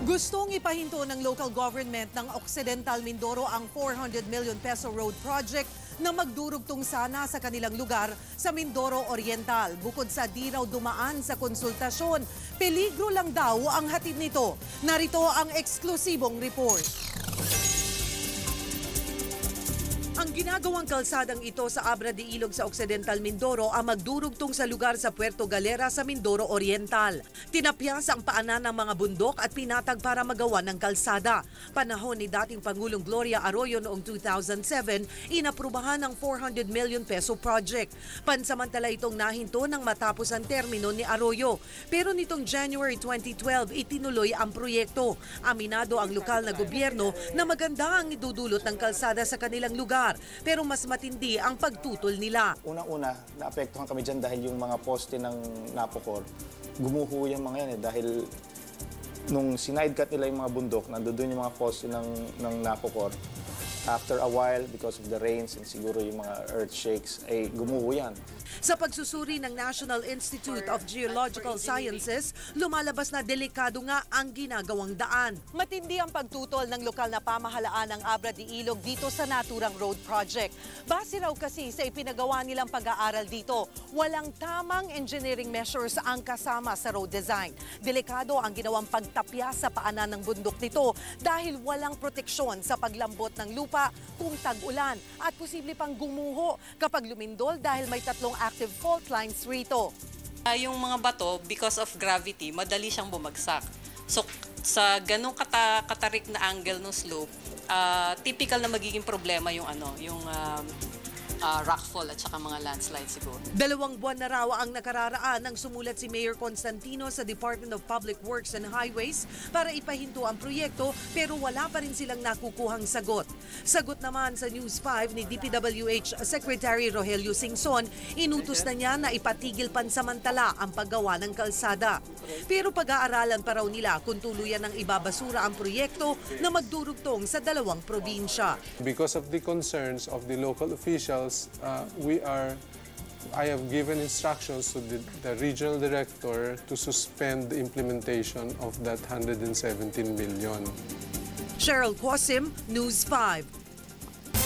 Gustong ipahinto ng local government ng Occidental Mindoro ang 400 million peso road project na magdurugtong sana sa kanilang lugar sa Mindoro Oriental. Bukod sa di raw dumaan sa konsultasyon, peligro lang daw ang hatid nito. Narito ang eksklusibong report. Ang ginagawang kalsadang ito sa Abra de Ilog sa Occidental Mindoro ang magdurugtong sa lugar sa Puerto Galera sa Mindoro Oriental. Tinapyas ang paanan ng mga bundok at pinatag para magawa ng kalsada. Panahon ni dating Pangulong Gloria Arroyo noong 2007, inaprubahan ng 400 million peso project. Pansamantala itong nahinto nang matapos ang termino ni Arroyo. Pero nitong January 2012, itinuloy ang proyekto. Aminado ang lokal na gobyerno na maganda ang idudulot ng kalsada sa kanilang lugar pero mas matindi ang pagtutol nila. Unang-una, naapektuhan kami dyan dahil yung mga poste ng Napocor, gumuho yung mga yan eh dahil nung sinidecut nila yung mga bundok, nandoon yung mga poste ng, ng Napocor. After a while, because of the rains and siguro yung mga earth shakes, ay gumuho yan. Sa pagsusuri ng National Institute of Geological Sciences, lumalabas na delikado nga ang ginagawang daan. Matindi ang pagtutol ng lokal na pamahalaan ng Abra de Ilog dito sa Naturang Road Project. Base raw kasi sa ipinagawa nilang pag-aaral dito, walang tamang engineering measures ang kasama sa road design. Delikado ang ginawang pagtapya sa paanan ng bundok nito dahil walang proteksyon sa paglambot ng lupa kung tag-ulan at posible pang gumuho kapag lumindol dahil may tatlong active fault lines rito. Ah, yung mga bato, because of gravity, madali siyang bumagsak. So, sa ganong kata, katarik na angle ng slope, ah, typical na magiging problema yung ano, yung um, ah, rockfall at saka mga landslide siguro. Dalawang buwan na raw ang nakararaan nang sumulat si Mayor Constantino sa Department of Public Works and Highways para ipahinto ang proyekto pero wala pa rin silang nakukuhang sagot. Sagot naman sa News 5 ni DPWH Secretary Rogelio Singson, inutos na niya na ipatigil pansamantala ang paggawa ng kalsada. Pero pag-aaralan pa raw nila kung tuluyan ng ibabasura ang proyekto na magdurugtong sa dalawang probinsya. Because of the concerns of the local officials, uh, we are I have given instructions to the, the regional director to suspend the implementation of that 117 million. Cheryl Quasim, News 5.